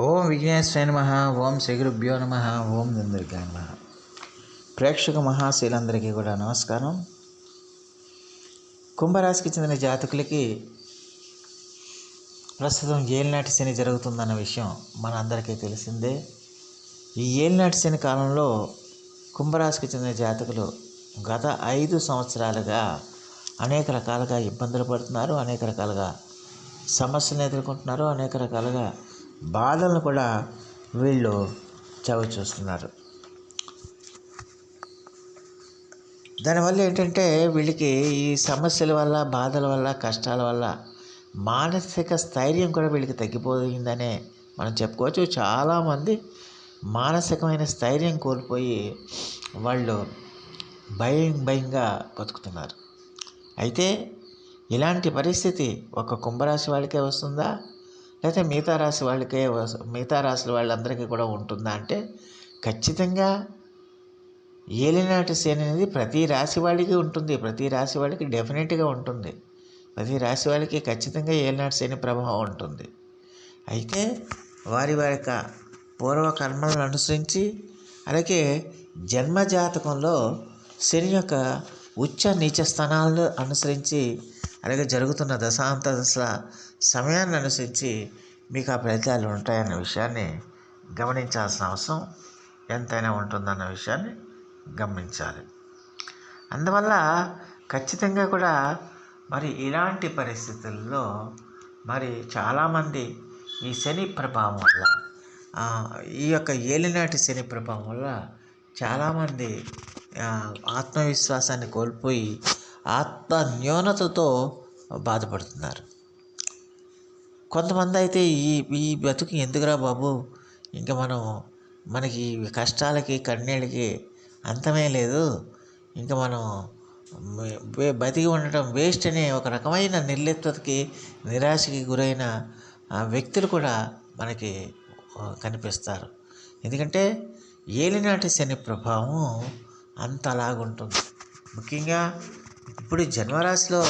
ఓం విఘ్నేశ్వరాయ నమ ఓం శ్రీగురుభ్యో నమ ఓం దుందరికాయ నమ. ప్రేక్షక మహాశీలందరికీ కూడా నమస్కారం. కుంభరాశికి చెందిన జాతకులకి ప్రస్తుతం ఏలినాటి శని జరుగుతుందన్న విషయం మనందరికీ తెలిసిందే. ఈ ఏలినాటి శని కాలంలో కుంభరాశికి చెందిన జాతకులు గత ఐదు సంవత్సరాలుగా అనేక రకాలుగా ఇబ్బందులు పడుతున్నారు అనేక రకాలుగా సమస్యలను ఎదుర్కొంటున్నారు అనేక రకాలుగా బాధలను కూడా వీళ్ళు చవి చూస్తున్నారు. దానివల్ల ఏంటంటే వీళ్ళకి ఈ సమస్యల వల్ల బాధల వల్ల కష్టాల వల్ల మానసిక స్థైర్యం కూడా వీళ్ళకి తగ్గిపోయిందనే మనం చెప్పుకోవచ్చు. చాలామంది మానసికమైన స్థైర్యం కోల్పోయి వాళ్ళు భయం భయంగా బతుకుతున్నారు. అయితే ఇలాంటి పరిస్థితి ఒక కుంభరాశి వాళ్ళకే వస్తుందా? లేకపోతే మిగతా రాశి వాళ్ళకే మిగతా రాశుల వాళ్ళందరికీ కూడా ఉంటుందా అంటే ఖచ్చితంగా ఏలినాటి శని అనేది ప్రతి రాశి వాళ్ళకి ఉంటుంది. ప్రతి రాశి వాళ్ళకి డెఫినెట్గా ఉంటుంది. ప్రతి రాశి వాళ్ళకి ఖచ్చితంగా ఏలినాటి శని ప్రభావం ఉంటుంది. అయితే వారి వారి యొక్క పూర్వకర్మలను అనుసరించి అలాగే జన్మజాతకంలో శని యొక్క ఉచ్చ నీచ స్థానాలను అనుసరించి అలాగే జరుగుతున్న దశాంత దశల సమయాన్ని అనుసరించి మీకు ఆ ఫలితాలు ఉంటాయన్న విషయాన్ని గమనించాల్సిన అవసరం ఎంతైనా ఉంటుందన్న విషయాన్ని గమనించాలి. అందువల్ల ఖచ్చితంగా కూడా మరి ఇలాంటి పరిస్థితుల్లో మరి చాలామంది ఈ శని ప్రభావం వల్ల ఈ యొక్క ఏలినాటి శని ప్రభావం వల్ల చాలామంది ఆత్మవిశ్వాసాన్ని కోల్పోయి ఆత్మ న్యూనతతో బాధపడుతున్నారు. కొంతమంది అయితే ఈ ఈ బతుకు ఎందుకురా బాబు? ఇంకా మనం మనకి కష్టాలకి కన్నీళ్ళకి అంతమే లేదు. ఇంకా మనం బతికి ఉండటం వేస్ట్ అనే ఒక రకమైన నిర్లిప్తకి నిరాశకి గురైన వ్యక్తులు కూడా మనకి కనిపిస్తారు. ఎందుకంటే ఏలినాటి శని ప్రభావం అంతలాగుంటుంది. ముఖ్యంగా ఇప్పుడు జన్మరాశిలో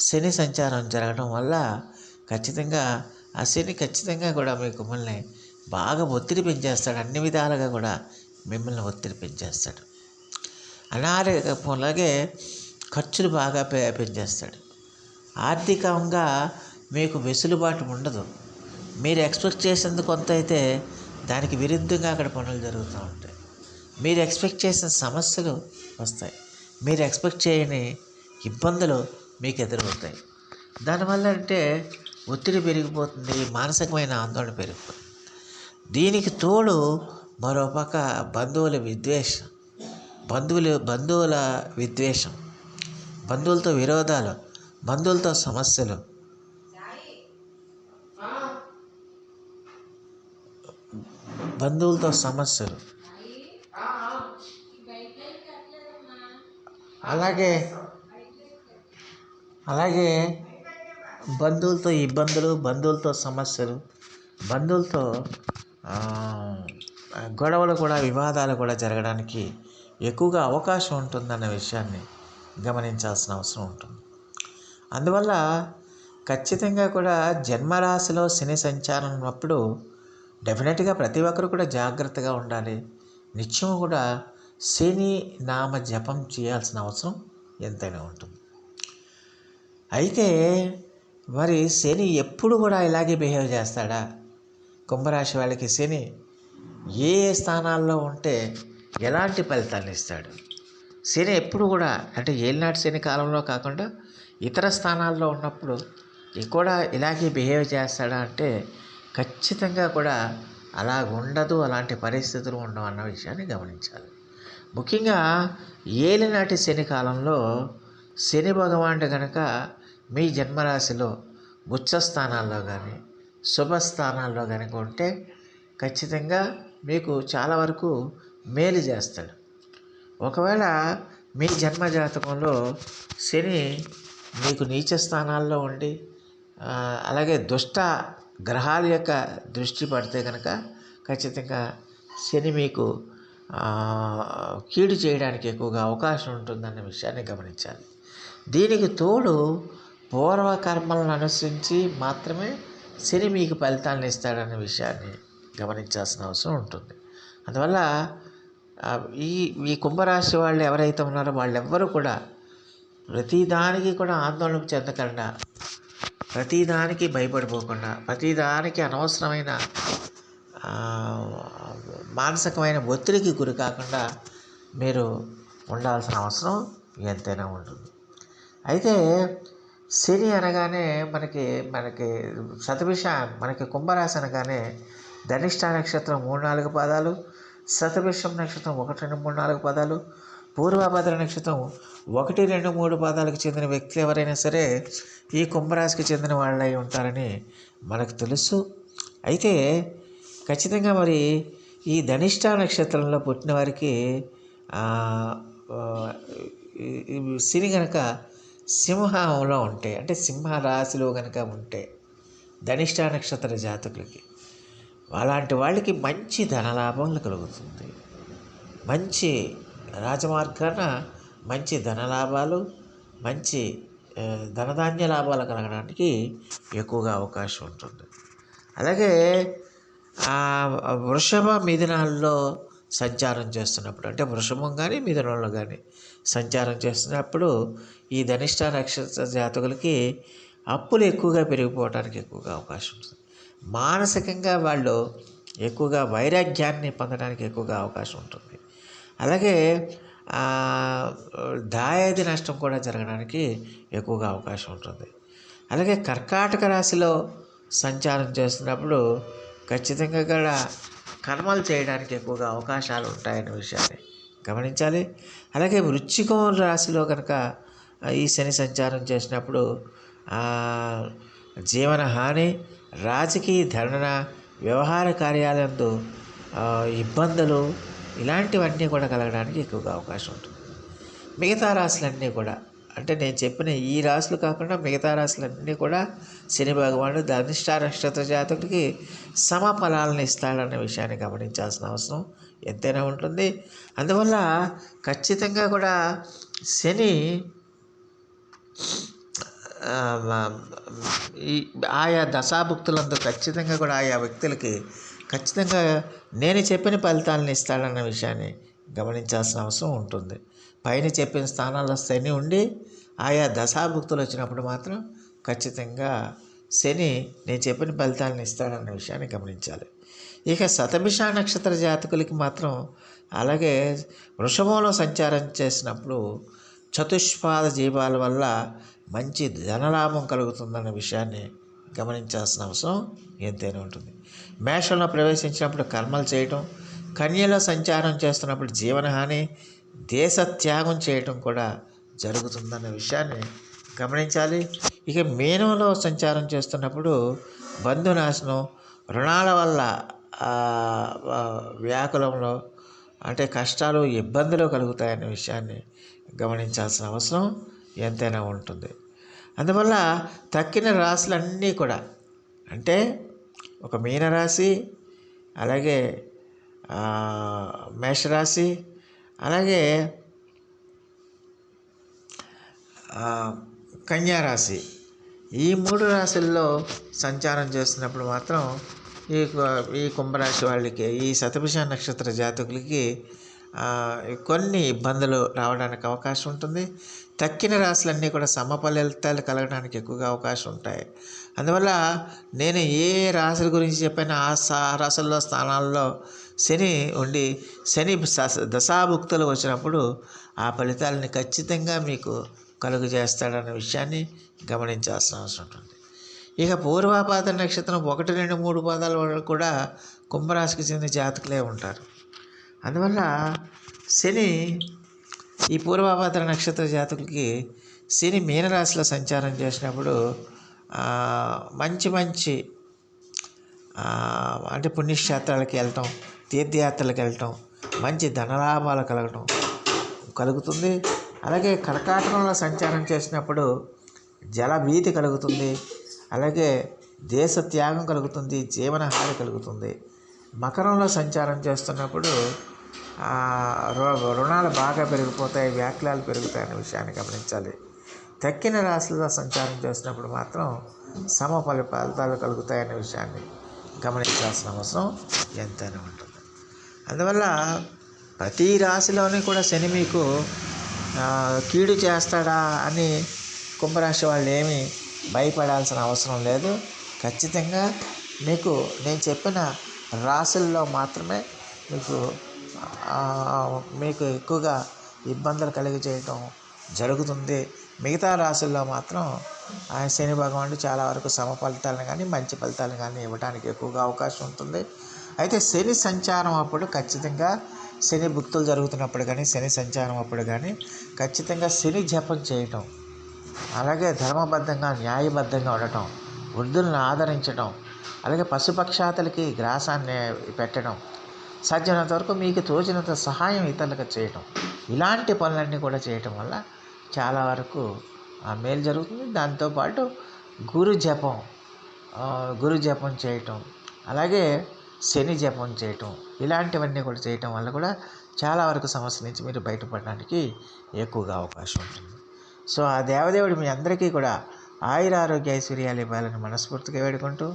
శని సంచారం జరగడం వల్ల ఖచ్చితంగా ఆ శని ఖచ్చితంగా కూడా మీకు మిమ్మల్ని బాగా ఒత్తిడి పెంచేస్తాడు. అన్ని విధాలుగా కూడా మిమ్మల్ని ఒత్తిడి పెంచేస్తాడు. అనారోగ్యం అలాగే ఖర్చులు బాగా పె పెంచేస్తాడు. ఆర్థికంగా మీకు వెసులుబాటు ఉండదు. మీరు ఎక్స్పెక్ట్ చేసింది కొంత అయితే దానికి విరుద్ధంగా అక్కడ పనులు జరుగుతూ ఉంటాయి. మీరు ఎక్స్పెక్ట్ చేసిన సమస్యలు వస్తాయి. మీరు ఎక్స్పెక్ట్ చేయని ఇబ్బందులు మీకు ఎదురవుతాయి. దానివల్ల అంటే ఒత్తిడి పెరిగిపోతుంది మానసికమైన ఆందోళన పెరిగిపోతుంది దీనికి తోడు మరోపక్క బంధువుల విద్వేషం బంధువులు బంధువుల విద్వేషం బంధువులతో విరోధాలు బంధువులతో సమస్యలు. బంధువులతో సమస్యలు. అలాగే అలాగే బంధువులతో ఇబ్బందులు బంధువులతో సమస్యలు బంధువులతో గొడవలు కూడా వివాదాలు కూడా జరగడానికి ఎక్కువగా అవకాశం ఉంటుందన్న విషయాన్ని గమనించాల్సిన అవసరం ఉంటుంది. అందువల్ల ఖచ్చితంగా కూడా జన్మరాశిలో శని సంచారం ఉన్నప్పుడు డెఫినెట్గా ప్రతి ఒక్కరు కూడా జాగ్రత్తగా ఉండాలి. నిత్యం కూడా శని నామ జపం చేయాల్సిన అవసరం ఎంతైనా ఉంటుంది. అయితే మరి శని ఎప్పుడు కూడా ఇలాగే బిహేవ్ చేస్తాడా? కుంభరాశి వాళ్ళకి శని ఏ స్థానాల్లో ఉంటే ఎలాంటి ఫలితాన్ని ఇస్తాడు? శని ఎప్పుడు కూడా అంటే ఏలినాటి శని కాలంలో కాకుండా ఇతర స్థానాల్లో ఉన్నప్పుడు కూడా ఇలాగే బిహేవ్ చేస్తాడా అంటే ఖచ్చితంగా కూడా అలా ఉండదు అలాంటి పరిస్థితులు ఉండవు అన్న విషయాన్ని గమనించాలి. ముఖ్యంగా ఏలినాటి శని కాలంలో శని భగవానుడు కనుక మీ జన్మరాశిలో ఉచ్చ స్థానాల్లో కానీ శుభస్థానాల్లో కనుక ఉంటే ఖచ్చితంగా మీకు చాలా వరకు మేలు చేస్తాడు. ఒకవేళ మీ జన్మ జాతకంలో శని మీకు నీచ స్థానాల్లో ఉండి అలాగే దుష్ట గ్రహాల యొక్క దృష్టి పడితే కనుక ఖచ్చితంగా శని మీకు కీడు చేయడానికి ఎక్కువగా అవకాశం ఉంటుందన్న విషయాన్ని గమనించాలి. దీనికి తోడు పూర్వకర్మలను అనుసరించి మాత్రమే శని మీకు ఫలితాలను ఇస్తాడన్న విషయాన్ని గమనించాల్సిన అవసరం ఉంటుంది. అందువల్ల ఈ ఈ కుంభరాశి వాళ్ళు ఎవరైతే ఉన్నారో వాళ్ళెవ్వరూ కూడా ప్రతిదానికి కూడా ఆందోళన చెందకుండా ప్రతిదానికి భయపడిపోకుండా ప్రతిదానికి అనవసరమైన మానసికమైన ఒత్తిడికి గురి కాకుండా మీరు ఉండాల్సిన అవసరం ఎంతైనా ఉంటుంది. అయితే శని అనగానే మనకి మనకి శతభిష మనకి కుంభరాశి అనగానే ధనిష్ట నక్షత్రం మూడు నాలుగు పాదాలు శతభిషం నక్షత్రం ఒకటి రెండు మూడు నాలుగు పాదాలు పూర్వభద్ర నక్షత్రం ఒకటి రెండు మూడు పాదాలకు చెందిన వ్యక్తులు ఎవరైనా సరే ఈ కుంభరాశికి చెందిన వాళ్ళై ఉంటారని మనకు తెలుసు. అయితే ఖచ్చితంగా మరి ఈ ధనిష్ట నక్షత్రంలో పుట్టిన వారికి శని కనుక సింహంలో ఉంటే అంటే సింహ రాశిలో కనుక ఉంటే ధనిష్ట నక్షత్ర జాతకులకి అలాంటి వాళ్ళకి మంచి ధనలాభం కలుగుతుంది. మంచి రాజమార్గాన మంచి ధనలాభాలు మంచి ధనధాన్య లాభాలు కలగడానికి ఎక్కువగా అవకాశం ఉంటుంది. అలాగే వృషభ మిథునాల్లో సంచారం చేస్తున్నప్పుడు. అంటే వృషభం కానీ మిథునంలో కానీ సంచారం చేస్తున్నప్పుడు ఈ ధనిష్ట నక్షత్ర జాతకులకి అప్పులు ఎక్కువగా పెరిగిపోవడానికి ఎక్కువగా అవకాశం ఉంటుంది మానసికంగా వాళ్ళు ఎక్కువగా వైరాగ్యాన్ని పొందడానికి ఎక్కువగా అవకాశం ఉంటుంది. అలాగే దాయాది నష్టం కూడా జరగడానికి ఎక్కువగా అవకాశం ఉంటుంది. అలాగే కర్కాటక రాశిలో సంచారం చేస్తున్నప్పుడు ఖచ్చితంగా కూడా కర్మలు చేయడానికి ఎక్కువగా అవకాశాలు ఉంటాయనే విషయాన్ని గమనించాలి. అలాగే వృశ్చికం రాశిలో కనుక ఈ శని సంచారం చేసినప్పుడు జీవన హాని రాజకీయ ధరణ వ్యవహార కార్యాలయందు ఇబ్బందులు ఇలాంటివన్నీ కూడా కలగడానికి ఎక్కువగా అవకాశం ఉంటుంది. మిగతా రాశులన్నీ కూడా అంటే నేను చెప్పిన ఈ రాశులు కాకుండా మిగతా రాశులన్నీ కూడా శని భగవానుడు ధనిష్ట నక్షత్ర జాతకుడికి సమ ఫలాలను ఇస్తాడన్న విషయాన్ని గమనించాల్సిన అవసరం ఎంతైనా ఉంటుంది. అందువల్ల ఖచ్చితంగా కూడా శని ఈ ఆయా దశాభుక్తులందు ఖచ్చితంగా కూడా ఆయా వ్యక్తులకి ఖచ్చితంగా నేను చెప్పిన ఫలితాలను ఇస్తాడన్న విషయాన్ని గమనించాల్సిన అవసరం ఉంటుంది. పైన చెప్పిన స్థానాల్లో శని ఉండి ఆయా దశాభుక్తులు వచ్చినప్పుడు మాత్రం ఖచ్చితంగా శని నేను చెప్పిన ఫలితాలను ఇస్తాడన్న విషయాన్ని గమనించాలి. ఇక శతభిష నక్షత్ర జాతకులకి మాత్రం అలాగే వృషభంలో సంచారం చేసినప్పుడు చతుష్పాద జీవాల వల్ల మంచి ధనలాభం కలుగుతుందన్న విషయాన్ని గమనించాల్సిన అవసరం ఎంతైనా ఉంటుంది. మేషంలో ప్రవేశించినప్పుడు కర్మలు చేయటం కన్యలో సంచారం చేస్తున్నప్పుడు జీవనహాని దేశ త్యాగం చేయటం కూడా జరుగుతుందన్న విషయాన్ని గమనించాలి. ఇక మీనంలో సంచారం చేస్తున్నప్పుడు బంధునాశనం రుణాల వల్ల వ్యాకులంలో అంటే కష్టాలు ఇబ్బందులు కలుగుతాయనే విషయాన్ని గమనించాల్సిన అవసరం ఎంతైనా ఉంటుంది. అందువల్ల తక్కిన రాశులన్నీ కూడా అంటే ఒక మీనరాశి అలాగే మేషరాశి అలాగే కన్యారాశి ఈ మూడు రాశుల్లో సంచారం చేస్తున్నప్పుడు మాత్రం ఈ ఈ కుంభరాశి వాళ్ళకి ఈ శతభిష నక్షత్ర జాతకులకి కొన్ని ఇబ్బందులు రావడానికి అవకాశం ఉంటుంది. తక్కిన రాశులన్నీ కూడా సమఫలితాలు కలగడానికి ఎక్కువగా అవకాశం ఉంటాయి. అందువల్ల నేను ఏ రాశుల గురించి చెప్పినా ఆ రాశుల్లో స్థానాల్లో శని ఉండి శని దశాభుక్తులు వచ్చినప్పుడు ఆ ఫలితాలని ఖచ్చితంగా మీకు కలుగు చేస్తాడన్న విషయాన్ని గమనించాల్సిన అవసరం ఉంటుంది. ఇక పూర్వాపాద నక్షత్రం ఒకటి రెండు మూడు పాదాల వరకు కూడా కుంభరాశికి చెందిన జాతకులే ఉంటారు. అందువల్ల శని ఈ పూర్వాభాద్ర నక్షత్ర జాతకులకి శని మీనరాశిలో సంచారం చేసినప్పుడు మంచి మంచి అంటే పుణ్యక్షేత్రాలకు వెళ్ళటం తీర్థయాత్రలకు వెళ్ళటం మంచి ధనలాభాలు కలగటం కలుగుతుంది. అలాగే కర్కాటకంలో సంచారం చేసినప్పుడు జలభీతి కలుగుతుంది. అలాగే దేశ త్యాగం కలుగుతుంది జీవనహాని కలుగుతుంది. మకరంలో సంచారం చేస్తున్నప్పుడు రుణాలు బాగా పెరిగిపోతాయి వ్యాఖ్యలు పెరుగుతాయనే విషయాన్ని గమనించాలి. తక్కిన రాశులలో సంచారం చేసినప్పుడు మాత్రం సమ ఫలి ఫలితాలు కలుగుతాయనే విషయాన్ని గమనించాల్సిన అవసరం ఎంతైనా ఉంటుంది. అందువల్ల ప్రతి రాశిలోని కూడా శని మీకు కీడు చేస్తాడా అని కుంభరాశి వాళ్ళు ఏమీ భయపడాల్సిన అవసరం లేదు. ఖచ్చితంగా మీకు నేను చెప్పిన రాశుల్లో మాత్రమే మీకు మీకు ఎక్కువగా ఇబ్బందులు కలిగి చేయటం జరుగుతుంది. మిగతా రాశుల్లో మాత్రం ఆయన శని భగవానుడు చాలా వరకు సమ ఫలితాలను కానీ మంచి ఫలితాలను కానీ ఇవ్వడానికి ఎక్కువగా అవకాశం ఉంటుంది. అయితే శని సంచారం అప్పుడు ఖచ్చితంగా శని భుక్తులు జరుగుతున్నప్పుడు కానీ శని సంచారం అప్పుడు కానీ ఖచ్చితంగా శని జపం చేయటం అలాగే ధర్మబద్ధంగా న్యాయబద్ధంగా ఉండటం వృద్ధులను ఆదరించడం అలాగే పశుపక్షాతులకి గ్రాసాన్ని పెట్టడం సాధ్యమైనంత వరకు మీకు తోచినంత సహాయం ఇతరులకు చేయటం. ఇలాంటి పనులన్నీ కూడా చేయటం వల్ల చాలా వరకు ఆ మేలు జరుగుతుంది. దాంతోపాటు గురు జపం గురు జపం చేయటం అలాగే శని జపం చేయటం ఇలాంటివన్నీ కూడా చేయటం వల్ల కూడా చాలా వరకు సమస్య నుంచి మీరు బయటపడడానికి ఎక్కువగా అవకాశం ఉంటుంది. సో ఆ దేవదేవుడు మీ అందరికీ కూడా ఆయుర ఆరోగ్య ఐశ్వర్యాలు ఇవ్వాలని మనస్ఫూర్తిగా వేడుకుంటూ